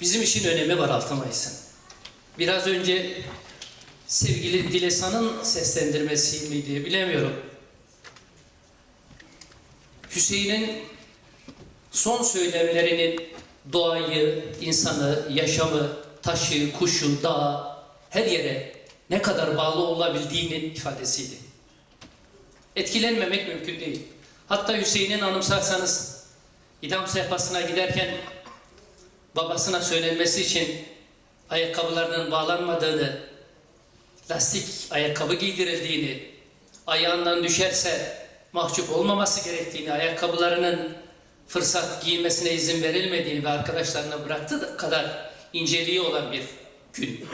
Bizim için önemi var 6 Mayıs'ın. Biraz önce sevgili Dilesan'ın seslendirmesi miydi bilemiyorum. Hüseyin'in son söylemlerinin doğayı, insanı, yaşamı, taşı, kuşu, dağı, her yere ne kadar bağlı olabildiğinin ifadesiydi. Etkilenmemek mümkün değil. Hatta Hüseyin'in anımsarsanız idam sehpasına giderken babasına söylenmesi için ayakkabılarının bağlanmadığını, lastik ayakkabı giydirildiğini, ayağından düşerse mahcup olmaması gerektiğini, ayakkabılarının fırsat giymesine izin verilmediğini ve arkadaşlarına bıraktığı kadar inceliği olan bir gün.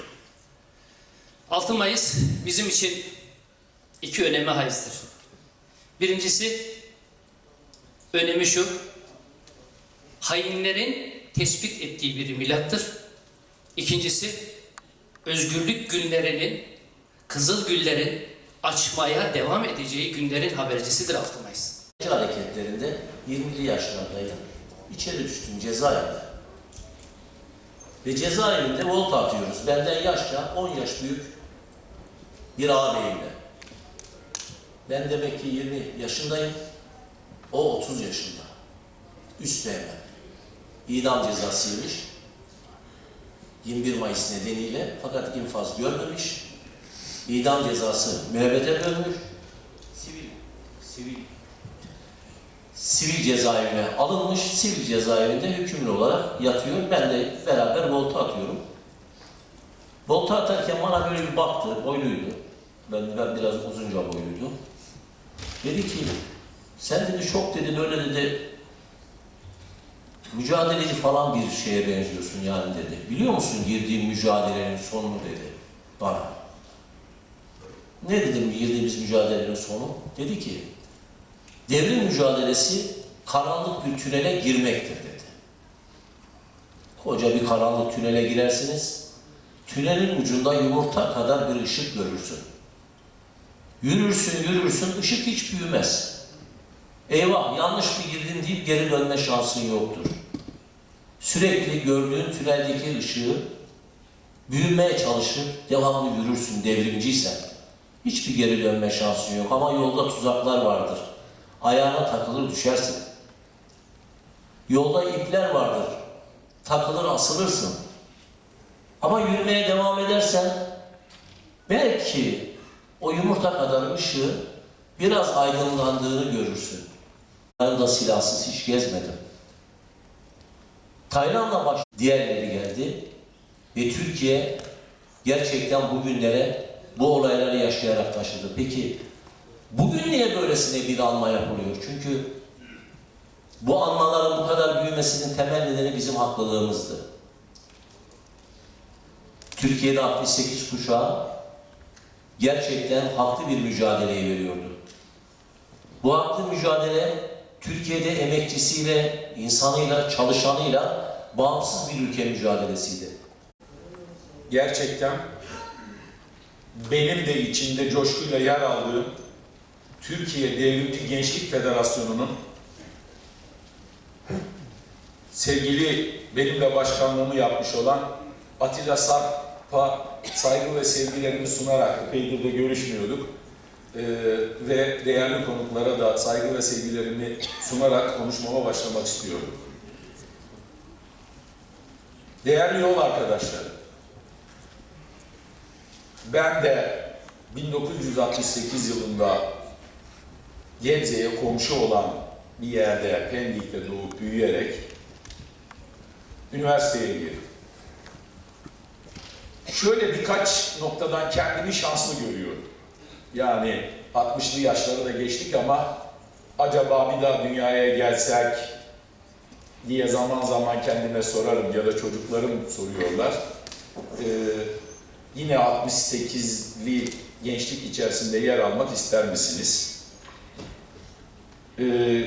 6 Mayıs bizim için iki öneme haizdir. Birincisi önemi şu, hainlerin tespit ettiği bir milattır. İkincisi, özgürlük günlerinin, kızıl güllerin açmaya devam edeceği günlerin habercisidir 6 Mayıs. hareketlerinde 20'li yaşlarındaydım. İçeri düştüm cezaevinde. Ve cezaevinde volta atıyoruz. Benden yaşça 10 yaş büyük bir ağabeyimle. Ben demek ki 20 yaşındayım. O 30 yaşında. Üst hemen. İdam cezasıymış. 21 Mayıs nedeniyle fakat infaz görmemiş. İdam cezası müebbete dönmüş. Sivil, sivil sivil cezaevine alınmış, sivil cezaevinde hükümlü olarak yatıyor. Ben de beraber volta atıyorum. Volta atarken bana böyle bir baktı, boyluydu. Ben, ben biraz uzunca boyluydum. Dedi ki, sen dedi çok dedi böyle dedi mücadeleci falan bir şeye benziyorsun yani dedi. Biliyor musun girdiğin mücadelenin sonunu dedi bana. Ne dedim girdiğimiz mücadelenin sonu? Dedi ki, Devrim mücadelesi karanlık bir tünele girmektir dedi. Koca bir karanlık tünele girersiniz. Tünelin ucunda yumurta kadar bir ışık görürsün. Yürürsün yürürsün ışık hiç büyümez. Eyvah yanlış bir girdin deyip geri dönme şansın yoktur. Sürekli gördüğün tüneldeki ışığı büyümeye çalışır, devamlı yürürsün devrimciysen. Hiçbir geri dönme şansın yok ama yolda tuzaklar vardır. Ayağına takılır düşersin. Yolda ipler vardır. Takılır asılırsın. Ama yürümeye devam edersen belki o yumurta kadar ışığı biraz aydınlandığını görürsün. Ben da silahsız hiç gezmedim. Tayland'la baş diğerleri geldi ve Türkiye gerçekten bugünlere bu olayları yaşayarak taşıdı. Peki Bugün niye böylesine bir anma yapılıyor? Çünkü bu anmaların bu kadar büyümesinin temel nedeni bizim haklılığımızdı. Türkiye'de 68 kuşağı gerçekten haklı bir mücadeleye veriyordu. Bu haklı mücadele Türkiye'de emekçisiyle, insanıyla, çalışanıyla bağımsız bir ülke mücadelesiydi. gerçekten benim de içinde coşkuyla yer aldığım Türkiye Devrimci Gençlik Federasyonu'nun sevgili benimle başkanlığımı yapmış olan Atilla Sarp'a saygı ve sevgilerimi sunarak epeydir de görüşmüyorduk. Ee, ve değerli konuklara da saygı ve sevgilerimi sunarak konuşmama başlamak istiyorum. Değerli yol arkadaşları, ben de 1968 yılında Gebze'ye komşu olan bir yerde Pendik'te doğup büyüyerek üniversiteye girdim. Şöyle birkaç noktadan kendimi şanslı görüyorum. Yani 60'lı yaşları da geçtik ama acaba bir daha dünyaya gelsek diye zaman zaman kendime sorarım ya da çocuklarım soruyorlar. Ee, yine 68'li gençlik içerisinde yer almak ister misiniz? Ee,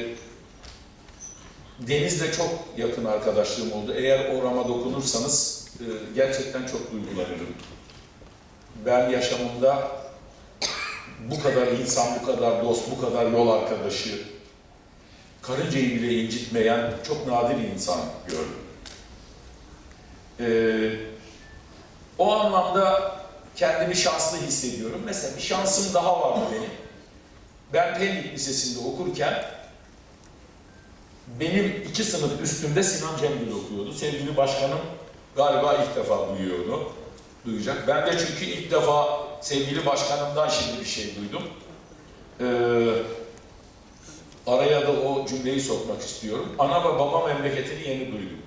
Deniz'le çok yakın arkadaşlığım oldu. Eğer orama dokunursanız e, gerçekten çok duygulanırım. Ben yaşamımda bu kadar insan, bu kadar dost, bu kadar yol arkadaşı, karıncayı bile incitmeyen çok nadir insan gördüm. Ee, o anlamda kendimi şanslı hissediyorum. Mesela bir şansım daha vardı benim. Ben Pendik Lisesi'nde okurken benim iki sınıf üstümde Sinan Cemgül okuyordu. Sevgili başkanım galiba ilk defa duyuyor onu. Duyacak. Ben de çünkü ilk defa sevgili başkanımdan şimdi bir şey duydum. Ee, araya da o cümleyi sokmak istiyorum. Ana ve baba memleketini yeni duydum.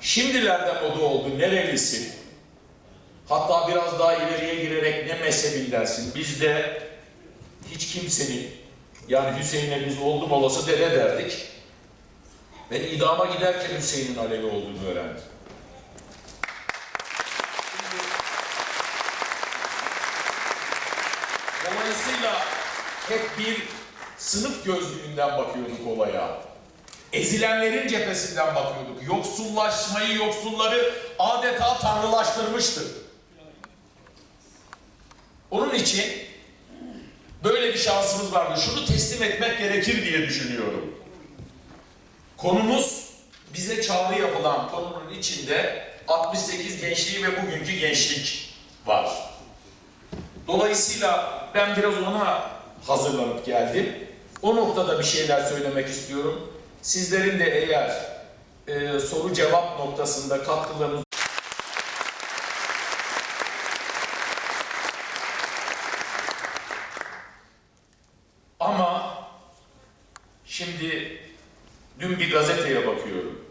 Şimdilerde moda oldu. Nerelisin? Hatta biraz daha ileriye girerek ne mezhebindensin? Bizde hiç kimsenin yani Hüseyin'e biz oldum olası dede derdik. Ben idama giderken Hüseyin'in Alevi olduğunu öğrendim. Dolayısıyla hep bir sınıf gözlüğünden bakıyorduk olaya. Ezilenlerin cephesinden bakıyorduk. Yoksullaşmayı, yoksulları adeta tanrılaştırmıştı. Onun için böyle bir şansımız vardı. Şunu teslim etmek gerekir diye düşünüyorum. Konumuz bize çağrı yapılan konunun içinde 68 gençliği ve bugünkü gençlik var. Dolayısıyla ben biraz ona hazırlanıp geldim. O noktada bir şeyler söylemek istiyorum. Sizlerin de eğer e, soru cevap noktasında katkılarınız Ama şimdi dün bir gazeteye bakıyorum.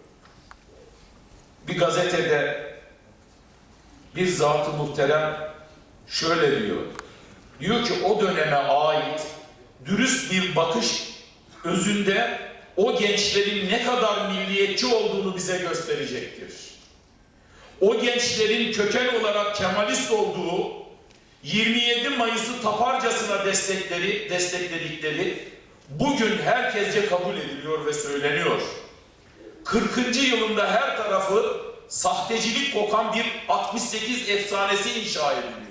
Bir gazetede bir zat-ı muhterem şöyle diyor. Diyor ki o döneme ait dürüst bir bakış özünde o gençlerin ne kadar milliyetçi olduğunu bize gösterecektir. O gençlerin köken olarak Kemalist olduğu 27 Mayıs'ı taparcasına destekleri, destekledikleri bugün herkesce kabul ediliyor ve söyleniyor. 40. yılında her tarafı sahtecilik kokan bir 68 efsanesi inşa ediliyor.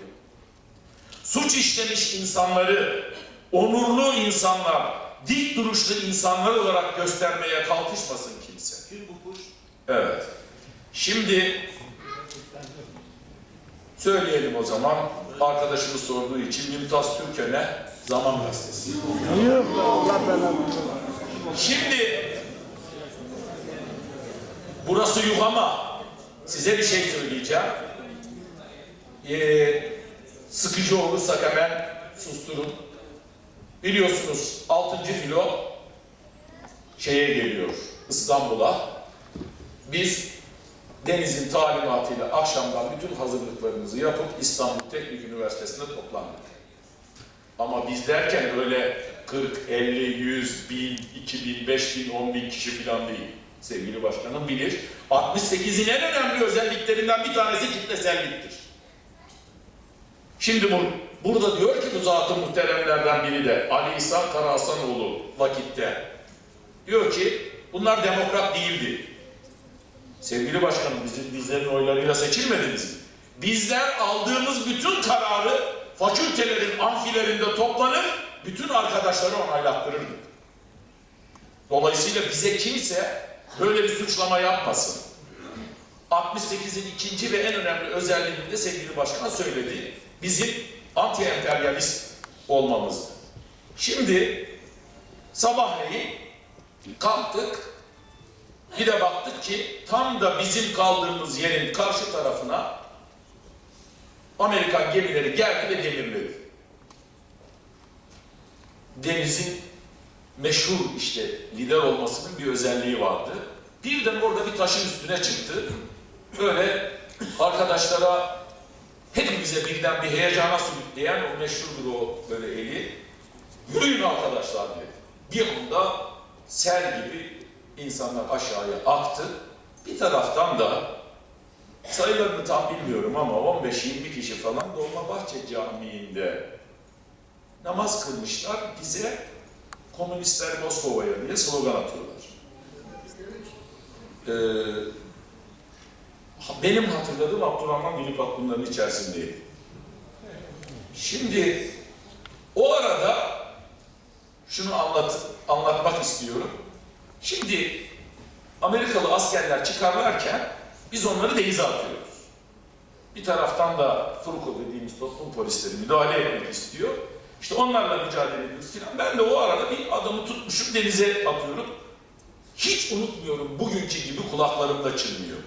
Suç işlemiş insanları, onurlu insanlar, dik duruşlu insanlar olarak göstermeye kalkışmasın kimse. Evet. Şimdi söyleyelim o zaman. Arkadaşımız sorduğu için Mümtaz Türköne Zaman Gazetesi. Şimdi burası yuh ama size bir şey söyleyeceğim. Ee, sıkıcı olursak hemen susturun. Biliyorsunuz 6. filo şeye geliyor İstanbul'a. Biz Deniz'in talimatıyla akşamdan bütün hazırlıklarımızı yapıp İstanbul Teknik Üniversitesi'nde toplandık. Ama biz derken öyle 40, 50, 100, 1000, 2000, 5000, 10 bin kişi falan değil. Sevgili başkanım bilir. 68'in en önemli özelliklerinden bir tanesi kitleselliktir. Şimdi bu, burada diyor ki bu zat-ı muhteremlerden biri de Ali İsa Karahasanoğlu vakitte. Diyor ki bunlar demokrat değildi. Sevgili başkanım bizim bizlerin oylarıyla seçilmediniz? Bizler aldığımız bütün kararı fakültelerin amfilerinde toplanıp bütün arkadaşları onaylattırırdık. Dolayısıyla bize kimse böyle bir suçlama yapmasın. 68'in ikinci ve en önemli özelliğini de sevgili başkan söyledi. Bizim anti-emperyalist olmamızdı. Şimdi sabahleyin kalktık, bir de baktık ki tam da bizim kaldığımız yerin karşı tarafına Amerikan gemileri geldi ve demirledi. Denizin meşhur işte lider olmasının bir özelliği vardı. Birden orada bir taşın üstüne çıktı. Böyle arkadaşlara hepimize birden bir heyecana sürükleyen o meşhurdur o böyle eli. Yürüyün arkadaşlar dedi. Bir anda sel gibi insanlar aşağıya aktı. Bir taraftan da sayılarını tam bilmiyorum ama 15-20 kişi falan Dolmabahçe Camii'nde namaz kılmışlar. Bize komünistler Moskova'ya diye slogan atıyorlar. Ee, benim hatırladığım Abdurrahman Dilipap bunların içerisindeydi. Şimdi o arada şunu anlat, anlatmak istiyorum. Şimdi Amerikalı askerler çıkarlarken Biz onları denize atıyoruz. Bir taraftan da Furko dediğimiz toplum polisleri müdahale etmek istiyor. İşte onlarla mücadele ediyoruz filan. Ben de o arada bir adamı tutmuşum denize atıyorum. Hiç unutmuyorum bugünkü gibi kulaklarımda çınlıyor.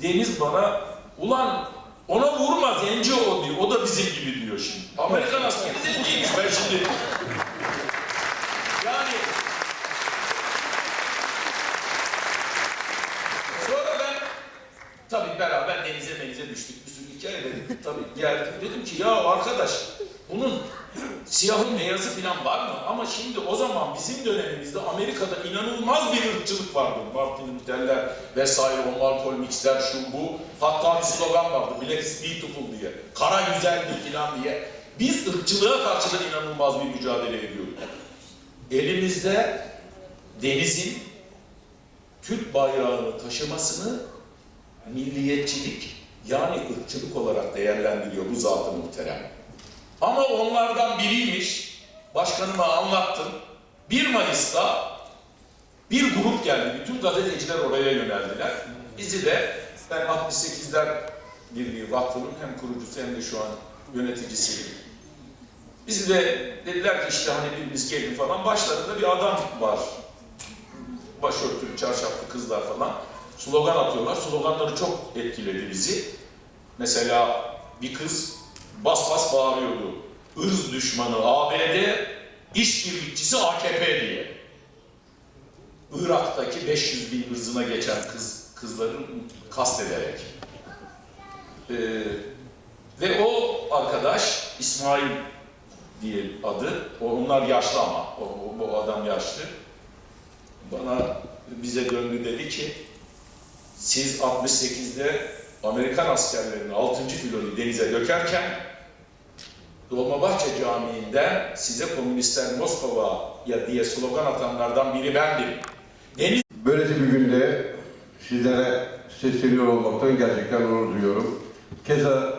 Deniz bana ulan ona vurma zenci o diyor. O da bizim gibi diyor şimdi. Amerikan askeri zenciymiş ben şimdi. Yani sonra ben tabii beraber denize denize düştük. Bir sürü hikaye dedik. Tabii geldim dedim ki ya arkadaş bunun siyahı beyazı falan var mı? Ama şimdi o zaman bizim dönemimizde Amerika'da inanılmaz bir ırkçılık vardı. Martin Luther'ler vesaire, o Malcolm X'ler, şu bu. Hatta bir slogan vardı, Black is beautiful diye. Kara güzeldir falan diye. Biz ırkçılığa karşı da inanılmaz bir mücadele ediyorduk. Elimizde denizin Türk bayrağını taşımasını milliyetçilik yani ırkçılık olarak değerlendiriyor bu zat-ı muhterem. Ama onlardan biriymiş, başkanıma anlattım. 1 Mayıs'ta bir grup geldi, bütün gazeteciler oraya yöneldiler. Bizi de, ben 68'ler Birliği Vakfı'nın hem kurucusu hem de şu an yöneticisiyim. Bizi de dediler ki işte hani biriniz gelin falan. Başlarında bir adam var. Başörtülü, çarşaflı kızlar falan. Slogan atıyorlar. Sloganları çok etkiledi bizi. Mesela bir kız bas bas bağırıyordu. Irz düşmanı ABD, işbirlikçisi AKP diye. Irak'taki 500 bin ırzına geçen kız kızların kastederek. Ee, ve o arkadaş İsmail diye adı. Onlar yaşlı ama. O, o- bu adam yaşlı. Bana bize döndü dedi ki siz 68'de Amerikan askerlerinin 6. filoyu denize dökerken Dolmabahçe Camii'nden size komünistler Moskova'ya diye slogan atanlardan biri bendim. Deniz Böylesi bir günde sizlere sesleniyor olmaktan gerçekten onur duyuyorum. Keza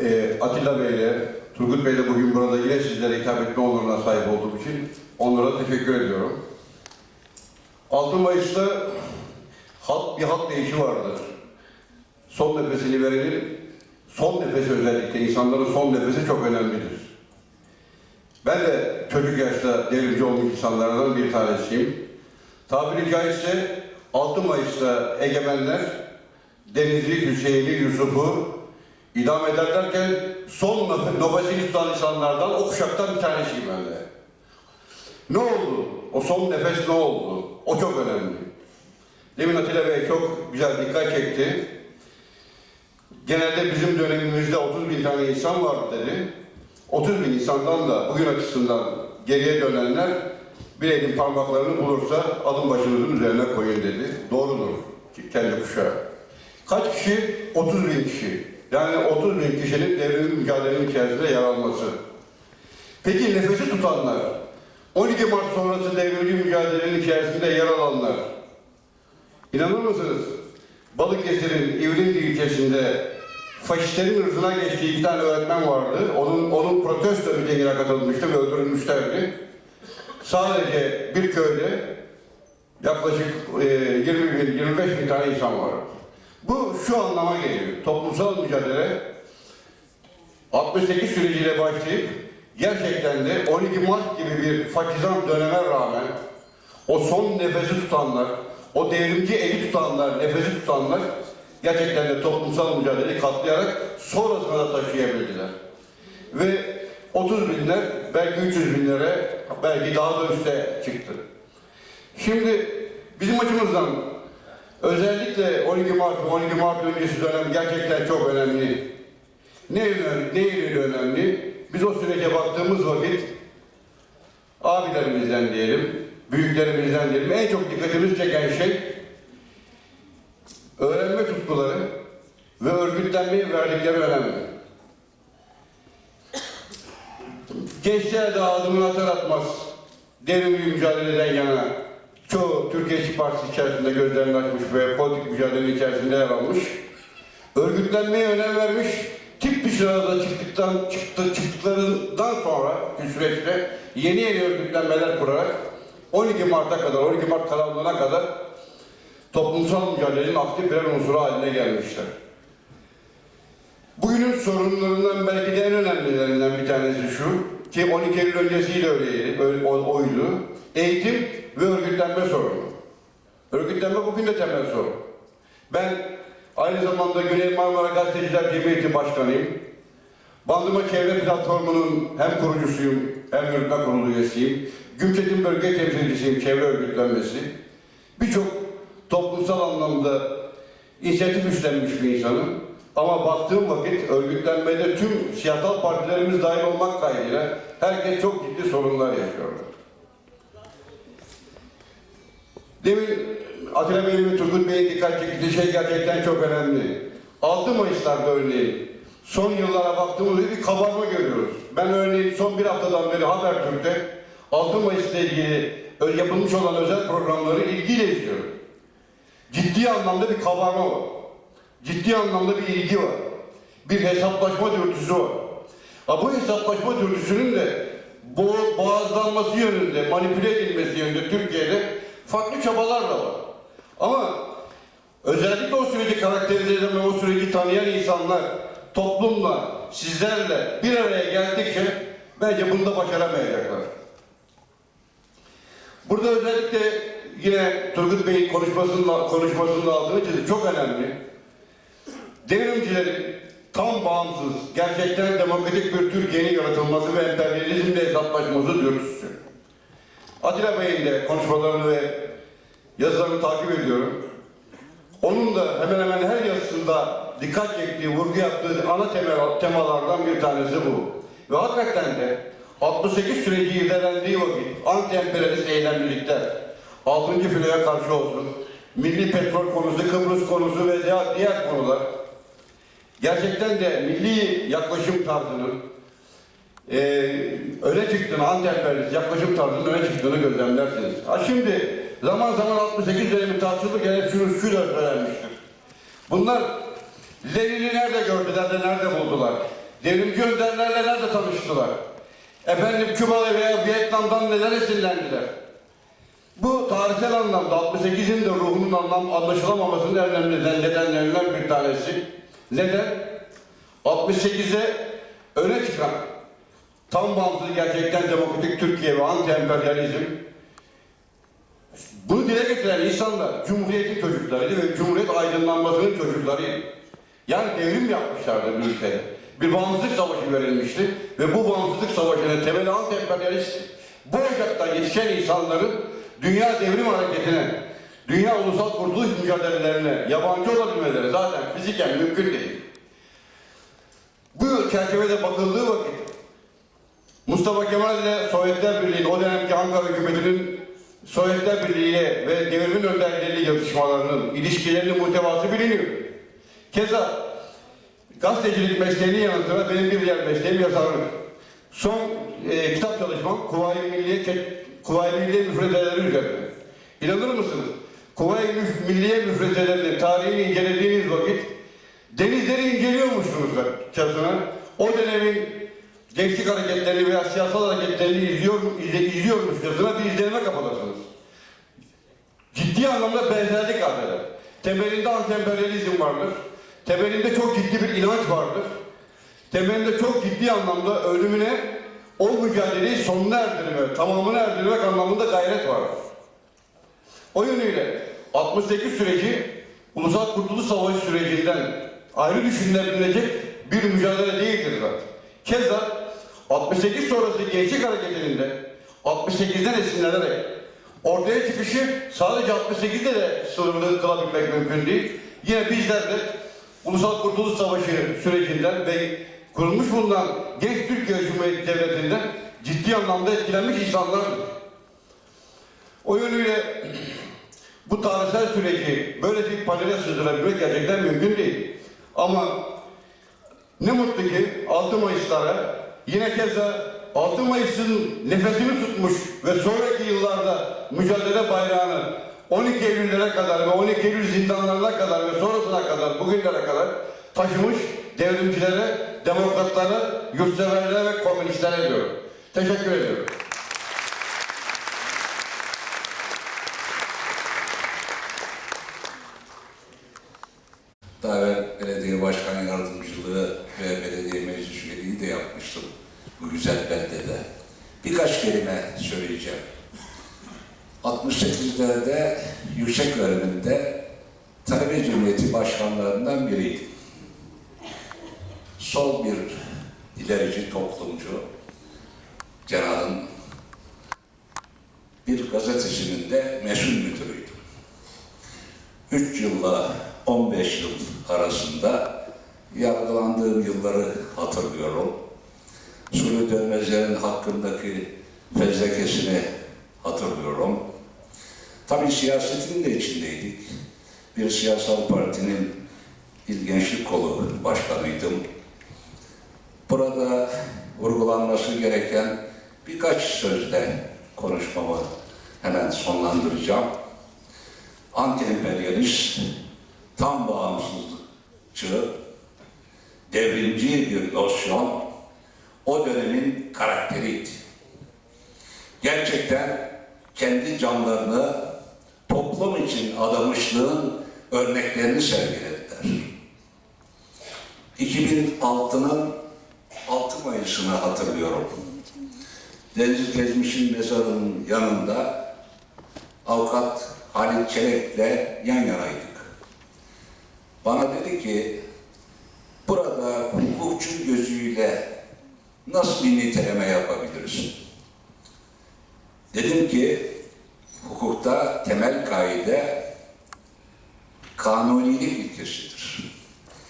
e, Atilla Bey'le, Turgut Bey'le bugün burada yine sizlere hitap etme onuruna sahip olduğum için onlara teşekkür ediyorum. 6 Mayıs'ta halk bir halk deyişi vardır. Son nefesini verenin, son nefesi özellikle insanların son nefesi çok önemlidir. Ben de çocuk yaşta devrimci olmuş insanlardan bir tanesiyim. Tabiri caizse 6 Mayıs'ta egemenler Deniz'i, Hüseyin'i, Yusuf'u idam ederlerken son nef- nefesini tutan insanlardan o kuşaktan bir tanesiyim ben de. Ne oldu? O son nefes ne oldu? O çok önemli. Demin Atilla Bey çok güzel dikkat çekti. Genelde bizim dönemimizde 30 bin tane insan vardı dedi. 30 bin insandan da bugün açısından geriye dönenler bir elin parmaklarını bulursa alın başınızın üzerine koyun dedi. Doğrudur kendi kuşağı. Kaç kişi? 30 bin kişi. Yani 30 bin kişinin devrimin mücadelenin içerisinde yer alması. Peki nefesi tutanlar, 12 Mart sonrası devrimci mücadelenin içerisinde yer alanlar, İnanır mısınız? Balıkesir'in İvrinci ilçesinde faşistlerin hırzına geçtiği iki tane öğretmen vardı. Onun, onun protesto mitingine katılmıştı ve öldürülmüşlerdi. Sadece bir köyde yaklaşık e, 20 bin, 25 bin tane insan var. Bu şu anlama geliyor. Toplumsal mücadele 68 süreciyle başlayıp gerçekten de 12 Mart gibi bir faşizan döneme rağmen o son nefesi tutanlar, o devrimci eli tutanlar, nefesi tutanlar gerçekten de toplumsal mücadeleyi katlayarak sonrasına da taşıyabildiler. Ve 30 binler, belki 300 binlere, belki daha da üste çıktı. Şimdi bizim açımızdan özellikle 12 Mart, 12 Mart öncesi dönem gerçekten çok önemli. Ne, önemli, ne ile önemli? Biz o sürece baktığımız vakit abilerimizden diyelim, büyüklerimizden diyelim en çok dikkatimizi çeken şey öğrenme tutkuları ve örgütlenmeye verdikleri önemli. Gençler de adımını atar atmaz devrimci mücadeleden yana çoğu Türkiye İşçi Partisi içerisinde gözlerini açmış ve politik mücadelenin içerisinde yer almış. Örgütlenmeye önem vermiş. Tip dışarıda çıktıktan çıktı, çıktıklarından sonra bir süreçte yeni yeni örgütlenmeler kurarak 12 Mart'a kadar, 12 Mart karanlığına kadar toplumsal mücadelenin aktif birer unsuru haline gelmişler. Bugünün sorunlarından belki de en önemlilerinden bir tanesi şu ki 12 Eylül öncesiyle öyleydi, oydu. Eğitim ve örgütlenme sorunu. Örgütlenme bugün de temel sorun. Ben aynı zamanda Güney Marmara Gazeteciler Cemiyeti Başkanıyım. Bandırma Çevre Platformu'nun hem kurucusuyum hem yürütme kurulu üyesiyim. Gümçetin bölge temsilcisiyim çevre örgütlenmesi. Birçok toplumsal anlamda inisiyatif üstlenmiş bir insanım. Ama baktığım vakit örgütlenmede tüm siyasal partilerimiz dahil olmak kaydıyla herkes çok ciddi sorunlar yaşıyorlar. Demin Atilla Bey'in ve Turgut Bey'in dikkat çektiği şey gerçekten çok önemli. 6 Mayıs'larda örneğin son yıllara baktığımızda bir kabarma görüyoruz. Ben örneğin son bir haftadan beri Habertürk'te 6 Mayıs'la ilgili yapılmış olan özel programları ilgiyle izliyorum. Ciddi anlamda bir kabarma var. Ciddi anlamda bir ilgi var. Bir hesaplaşma dürtüsü var. Ha, bu hesaplaşma dürtüsünün de bo- boğazlanması yönünde, manipüle edilmesi yönünde Türkiye'de farklı çabalar da var. Ama özellikle o süreci karakterize eden ve o süreci tanıyan insanlar toplumla, sizlerle bir araya geldikçe bence bunu da başaramayacaklar. Burada özellikle yine Turgut Bey'in konuşmasının, konuşmasının altını çizdi. Çok önemli. Devrimcilerin tam bağımsız, gerçekten demokratik bir Türkiye'nin yaratılması ve emperyalizmle hesaplaşması dürtüsü. Atilla Bey'in de konuşmalarını ve yazılarını takip ediyorum. Onun da hemen hemen her yazısında dikkat çektiği, vurgu yaptığı ana temel, temalardan bir tanesi bu. Ve hakikaten de 68 süreci irdelendiği vakit anti-emperyalist eylemlilikler, 6. filoya karşı olsun, milli petrol konusu, Kıbrıs konusu ve diğer, konular gerçekten de milli yaklaşım tarzının e, öne çıktığını, anti-emperyalist yaklaşım tarzının öne çıktığını gözlemlersiniz. Ha şimdi zaman zaman 68 dönemi tartışılırken hep şunu şu da öğrenmiştir. Bunlar Lenin'i nerede gördüler de nerede buldular? Devrimci önderlerle nerede tanıştılar? Efendim Küba veya Vietnam'dan neler esinlendiler? Bu tarihsel anlamda 68'in de ruhunun anlam anlaşılamamasının en önemli nedenlerinden bir tanesi. Neden? 68'e öne çıkan tam bağımsız gerçekten demokratik Türkiye ve anti-emperyalizm bunu dile getiren insanlar Cumhuriyet'in çocuklarıydı ve Cumhuriyet aydınlanmasının çocuklarıydı. Yani devrim yapmışlardı bu ülkede. Bir bağımsızlık savaşı verilmişti ve bu bağımsızlık savaşının temeli anti-emperyalist. Bu ocakta yetişen insanların dünya devrim hareketine, dünya ulusal kurtuluş mücadelelerine yabancı olabilmeleri zaten fiziken mümkün değil. Bu çerçevede bakıldığı vakit Mustafa Kemal ile Sovyetler Birliği'nin o dönemki Ankara hükümetinin Sovyetler Birliği ve devrimin önderliği yazışmalarının ilişkilerinin muhtevası biliniyor. Keza gazetecilik mesleğinin yanı sıra benim bir diğer mesleğim yazarlık. Son e, kitap çalışmam Kuvayi Milliye, Kuvayi Milliye müfrezeleri üzerine. İnanır mısınız? Kuvayi Milliye müfrezelerinin tarihini incelediğiniz vakit denizleri inceliyormuşsunuz çatına. O dönemin gençlik hareketlerini veya siyasal hareketlerini izliyor, izle, izliyormuşçasına bir izlenime kapılırsınız. Ciddi anlamda benzerlik arz eder. Temelinde anti-emperyalizm vardır. Temelinde çok ciddi bir inanç vardır. Temelinde çok ciddi anlamda ölümüne o mücadeleyi sonuna erdirme, tamamına erdirmek anlamında gayret vardır. O yönüyle 68 süreci Ulusal Kurtuluş Savaşı sürecinden ayrı düşünülebilecek bir mücadele değildir zaten. Keza 68 sonrası gençlik hareketinin de 68'den esinlenerek ortaya çıkışı sadece 68'de de sınırlı kılabilmek mümkün değil. Yine bizler de Ulusal Kurtuluş Savaşı sürecinden ve kurulmuş bulunan Genç Türkiye Cumhuriyeti Devleti'nden ciddi anlamda etkilenmiş insanlardır. O yönüyle bu tarihsel süreci böyle bir panele sığdırabilmek gerçekten mümkün değil. Ama ne mutlu ki 6 Mayıs'lara yine keza 6 Mayıs'ın nefesini tutmuş ve sonraki yıllarda mücadele bayrağını 12 Eylül'lere kadar ve 12 Eylül zindanlarına kadar ve sonrasına kadar bugünlere kadar taşımış devrimcilere, demokratlara, yurtseverlere ve komünistlere diyorum. Teşekkür ediyorum. Daha evvel belediye başkan yardımcılığı ve belediye meclis üyeliği de yapmıştım bu güzel beldede. Birkaç kelime söyleyeceğim. 68'lerde yüksek öğrenimde talebe cumhuriyeti başkanlarından biriydim. Sol bir ilerici toplumcu, Cenal'ın bir gazetesinin de mesul müdürüydüm. 3 yılla 15 yıl arasında yargılandığım yılları hatırlıyorum. Sulu Dönmezler'in hakkındaki fezlekesini hatırlıyorum. Tabii siyasetin de içindeydik. Bir siyasal partinin il gençlik kolu başkanıydım. Burada vurgulanması gereken birkaç sözle konuşmamı hemen sonlandıracağım. Anti-emperyalist, tam bağımsızlıkçı, devrimci bir nosyon o dönemin karakteriydi. Gerçekten kendi canlarını toplum için adamışlığın örneklerini sergilediler. 2006'nın 6 Mayıs'ını hatırlıyorum. Deniz Gezmiş'in mezarının yanında avukat Halit Çelik'le yan yanaydık. Bana dedi ki, burada hukukçu gözüyle nasıl bir niteleme yapabiliriz? Dedim ki, hukukta temel kaide kanunilik ilkesidir.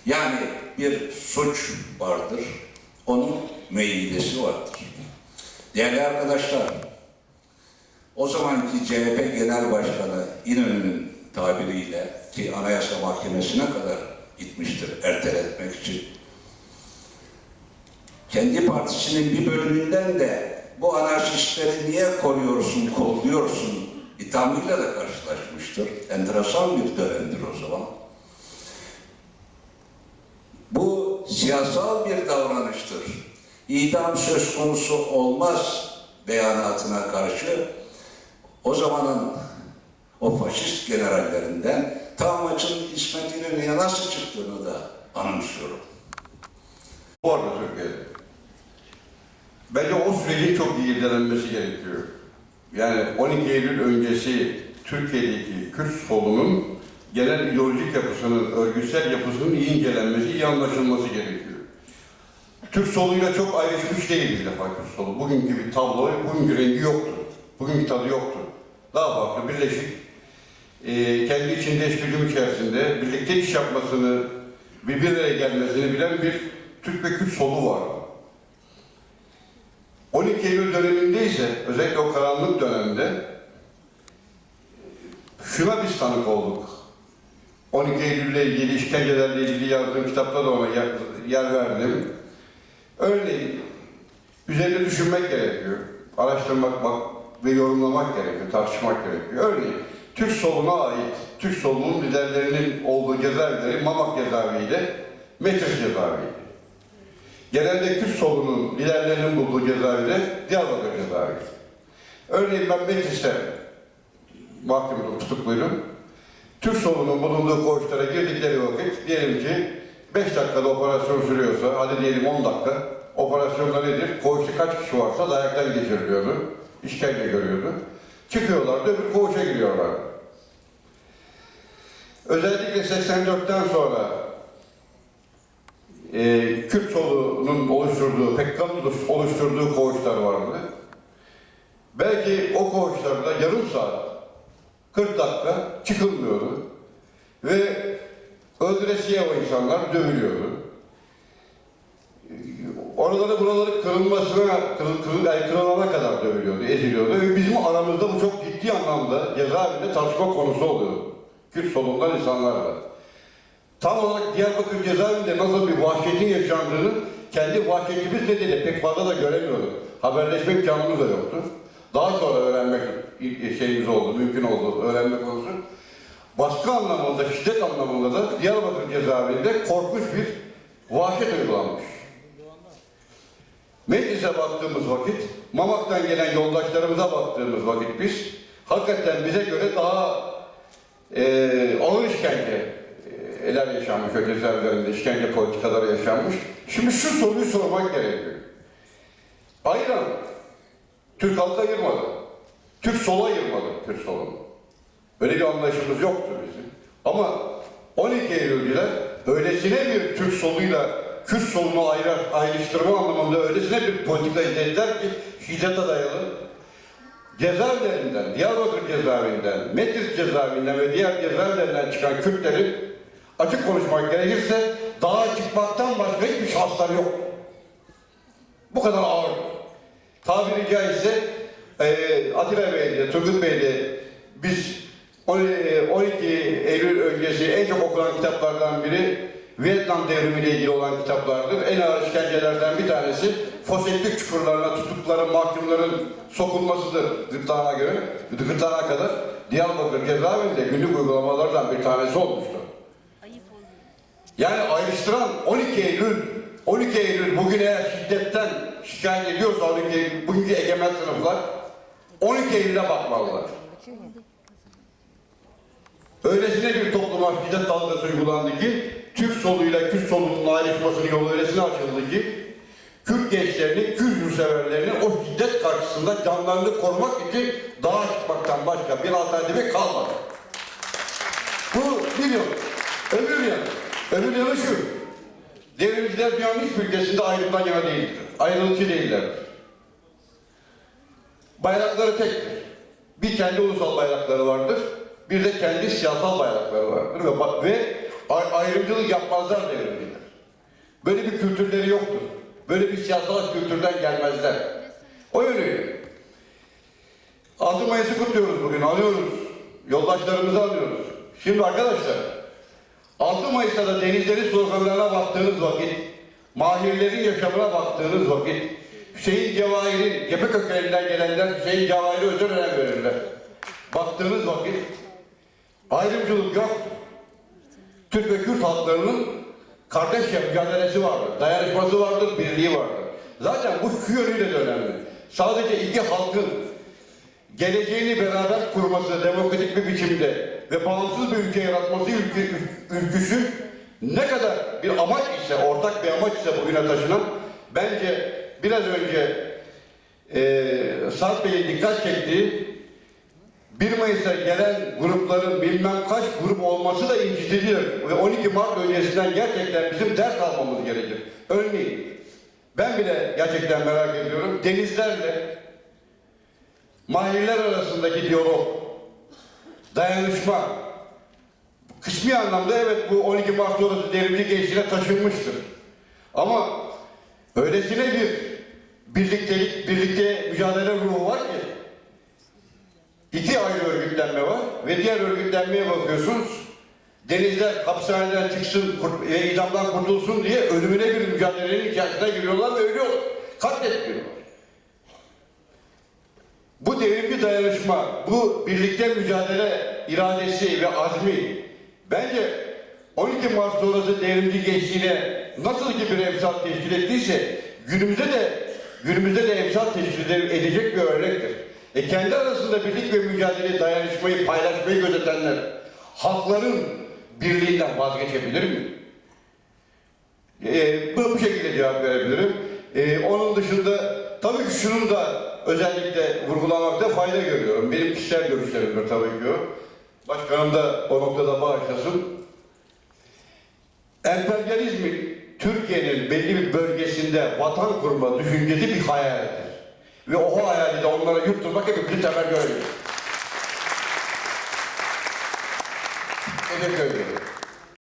Yani bir suç vardır, onun müeyyidesi vardır. Değerli arkadaşlar, o zamanki CHP Genel Başkanı İnönü'nün tabiriyle ki Anayasa Mahkemesi'ne kadar gitmiştir erteletmek için. Kendi partisinin bir bölümünden de bu anarşistleri niye koruyorsun, kolluyorsun ithamıyla da karşılaşmıştır. Enteresan bir dönemdir o zaman. Bu siyasal bir davranıştır. İdam söz konusu olmaz beyanatına karşı o zamanın o faşist generallerinden tam maçın İsmet İnönü'ye nasıl çıktığını da anımsıyorum. Bu arada Türkiye'de. Bence o sürecin çok iyi irdelenmesi gerekiyor. Yani 12 Eylül öncesi Türkiye'deki Kürt solunun genel ideolojik yapısının, örgütsel yapısının iyi incelenmesi, iyi anlaşılması gerekiyor. Türk soluyla çok ayrışmış değil bir defa Kürt solu. Bugünkü bir tablo, bugünkü rengi yoktu. Bugünkü tadı yoktu. Daha farklı, birleşik, e, kendi içinde eşgüdüm içerisinde birlikte iş yapmasını, bir bir araya gelmesini bilen bir Türk ve Kürt solu var. 12 Eylül döneminde ise, özellikle o karanlık dönemde şuna biz tanık olduk. 12 Eylül'le ilgili, işkencelerle ilgili yazdığım kitapta da ona yer, verdim. Örneğin, üzerinde düşünmek gerekiyor. Araştırmak bak ve yorumlamak gerekiyor, tartışmak gerekiyor. Örneğin, Türk soluna ait, Türk solunun liderlerinin olduğu cezaevleri Mamak cezaevi ile Metis cezaeviydi. Genelde Kürt solunun liderlerinin bulduğu cezaevi de Diyarbakır cezaevi. Örneğin ben Metis'te mahkumdum, tutukluydum. Türk solunun bulunduğu koğuşlara girdikleri vakit diyelim ki 5 dakikada operasyon sürüyorsa, hadi diyelim 10 dakika, operasyonda nedir? Koğuşta kaç kişi varsa dayaktan geçiriliyordu, işkence görüyordu. Çıkıyorlardı, öbür koğuşa giriyorlardı. Özellikle 84'ten sonra e, Kürt solunun oluşturduğu, PKK'nın oluşturduğu koğuşlar vardı. Belki o koğuşlarda yarım saat, 40 dakika çıkılmıyordu. Ve öldüresiye o insanlar dövülüyordu. Oraları buraları kırılmasına, kırıl, kırıl, yani kırılana kadar dövülüyordu, eziliyordu. Ve bizim aramızda bu çok ciddi anlamda cezaevinde tartışma konusu oluyordu. Kürt solundan insanlarla. Tam olarak Diyarbakır cezaevinde nasıl bir vahşetin yaşandığını kendi vahşetimiz nedeniyle pek fazla da göremiyorduk. Haberleşme imkanımız da yoktu. Daha sonra öğrenmek şeyimiz oldu, mümkün oldu öğrenme konusu. Baskı anlamında, şiddet anlamında da Diyarbakır cezaevinde korkunç bir vahşet uygulanmış. Meclise baktığımız vakit, Mamak'tan gelen yoldaşlarımıza baktığımız vakit biz hakikaten bize göre daha e, ağır işkence neler yaşanmış o cezaevlerinde, işkence politikaları yaşanmış. Şimdi şu soruyu sormak gerekiyor. Ayıran, Türk halkı ayırmadı. Türk sola ayırmadı, Türk solunu. Öyle bir anlayışımız yoktu bizim. Ama 12 Eylülcüler öylesine bir Türk soluyla Kürt solunu ayrı, ayrıştırma anlamında öylesine bir politika izlediler ki şiddete dayalı. Cezaevlerinden, Diyarbakır cezaevinden, Metris cezaevinden ve diğer cezaevlerinden çıkan Kürtlerin açık konuşmak gerekirse dağa çıkmaktan başka hiçbir şansları yok. Bu kadar ağır. Tabiri caizse e, Atilla Bey'de, Turgut Bey'de biz 12 Eylül öncesi en çok okunan kitaplardan biri Vietnam devrimiyle ilgili olan kitaplardır. En ağır işkencelerden bir tanesi foseptik çukurlarına tutukların, mahkumların sokulmasıdır gırtlağına göre, gırtlağına kadar. Diyarbakır cezaevinde günlük uygulamalardan bir tanesi olmuştur. Yani ayrıştıran 12 Eylül, 12 Eylül bugün eğer şiddetten şikayet ediyorsa 12 Eylül, bugünkü egemen sınıflar 12 Eylül'e bakmalılar. Öylesine bir topluma şiddet dalgası uygulandı ki Türk soluyla Kürt solunun ayrışmasının yolu öylesine açıldı ki Kürt gençlerini, Kürt yurtseverlerini o şiddet karşısında canlarını korumak için dağa çıkmaktan başka bir alternatifi kalmadı. Bu bir yanı. Öbür yanı. Öbür yanı şu. Devrimciler dünyanın hiçbir ülkesinde ayrımdan yana değildir. Ayrılıkçı değiller. Bayrakları tektir. Bir kendi ulusal bayrakları vardır. Bir de kendi siyasal bayrakları vardır. Ve, ve ay- ayrımcılık yapmazlar devrimciler. Böyle bir kültürleri yoktur. Böyle bir siyasal kültürden gelmezler. O yönüyle. 6 Mayıs'ı kutluyoruz bugün, anıyoruz. Yoldaşlarımızı anıyoruz. Şimdi arkadaşlar, 6 Mayıs'ta da denizlerin sloganlarına baktığınız vakit, mahirlerin yaşamına baktığınız vakit, Hüseyin Cevahir'in, cephe köklerinden gelenler Hüseyin Cevahir'e özel önem verirler. Baktığınız vakit ayrımcılık yok. Türk ve Kürt halklarının kardeş mücadelesi vardır, dayanışması vardır, birliği vardır. Zaten bu şu yönüyle de önemli. Sadece iki halkın geleceğini beraber kurması demokratik bir biçimde ve bağımsız bir ülke yaratması ülke, ülküsü ne kadar bir amaç ise, ortak bir amaç ise bugüne taşınan bence biraz önce e, Sarp Bey'in dikkat çektiği 1 Mayıs'a gelen grupların bilmem kaç grup olması da inciticidir. Ve 12 Mart öncesinden gerçekten bizim ders almamız gerekir. Örneğin ben bile gerçekten merak ediyorum. Denizlerle mahirler arasındaki diyalog, dayanışma, kısmi anlamda evet bu 12 Mart sonrası devrimci gençliğine taşınmıştır. Ama öylesine bir birliktelik, birlikte mücadele ruhu var ki iki ayrı örgütlenme var ve diğer örgütlenmeye bakıyorsunuz denizler hapishaneden çıksın ve idamdan kurtulsun diye ölümüne bir mücadelenin içerisine giriyorlar ve ölüyorlar. Katletmiyorlar. Bu devrimci dayanışma, bu birlikte mücadele iradesi ve azmi bence 12 Mart sonrası devrimci gençliğine nasıl ki bir emsal teşkil ettiyse günümüzde de günümüzde de emsal teşkil edecek bir örnektir. E kendi arasında birlik ve mücadele, dayanışmayı, paylaşmayı gözetenler halkların birliğinden vazgeçebilir mi? E, bu, bu şekilde cevap verebilirim. E, onun dışında tabii ki şunun da özellikle vurgulamakta fayda görüyorum. Benim kişisel görüşlerimdir tabii ki o. Başkanım da o noktada bağışlasın. Emperyalizmin Türkiye'nin belli bir bölgesinde vatan kurma düşüncesi bir hayaldir. Ve o hayali de onlara yutturmak hepimizin temel görevi. Teşekkür ederim.